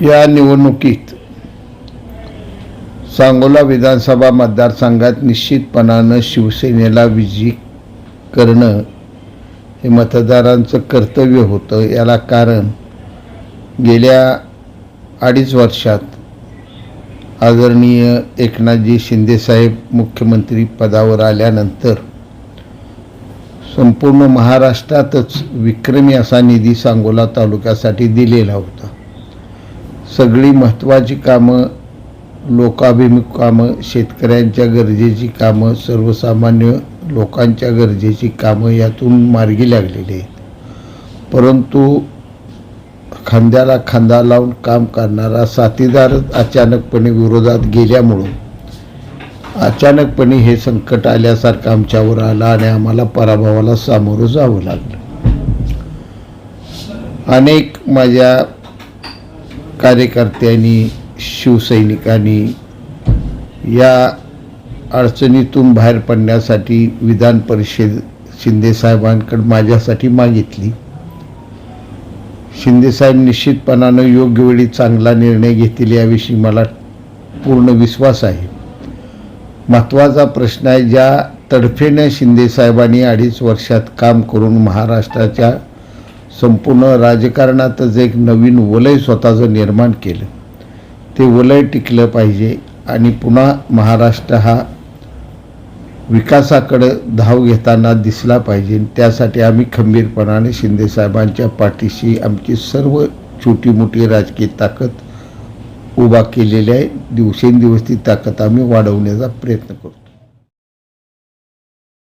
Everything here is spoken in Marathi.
या निवडणुकीत सांगोला विधानसभा मतदारसंघात निश्चितपणानं शिवसेनेला विजयी करणं हे मतदारांचं कर्तव्य होतं. याला कारण गेल्या अडीच वर्षात आदरणीय एकनाथजी शिंदेसाहेब मुख्यमंत्री पदावर आल्यानंतर संपूर्ण महाराष्ट्रातच विक्रमी असा निधी सांगोला तालुक्यासाठी दिलेला होता. सगळी महत्त्वाची कामं लोकाभिमुख कामं शेतकऱ्यांच्या गरजेची कामं सर्वसामान्य लोकांच्या गरजेची कामं यातून मार्गी लागलेली आहेत. परंतु खांद्याला खांदा लावून काम करणारा साथीदार अचानकपणे विरोधात गेल्यामुळं अचानकपणे हे संकट आल्यासारखं आमच्यावर आलं आणि आम्हाला पराभवाला सामोरं जावं लागलं. अनेक माझ्या कार्यकर्त्यांनी शिवसैनिकांनी या अडचणीतून बाहेर पडण्यासाठी विधान परिषद शिंदेसाहेबांकडे माझ्यासाठी मागितली. शिंदेसाहेब निश्चितपणानं योग्य वेळी चांगला निर्णय घेतील याविषयी मला पूर्ण विश्वास आहे. महत्त्वाचा प्रश्न आहे ज्या तडफेनं शिंदेसाहेबांनी अडीच वर्षात काम करून महाराष्ट्राच्या संपूर्ण राजकारणातच एक नवीन वलय स्वतःचं निर्माण केलं ते वलय टिकलं पाहिजे आणि पुन्हा महाराष्ट्र हा विकासाकडं धाव घेताना दिसला पाहिजे. त्यासाठी आम्ही खंबीरपणाने शिंदेसाहेबांच्या पाठीशी आमची सर्व छोटी मोठी राजकीय ताकद उभा केलेली आहे. दिवसेंदिवस ती ताकद आम्ही वाढवण्याचा प्रयत्न करतो.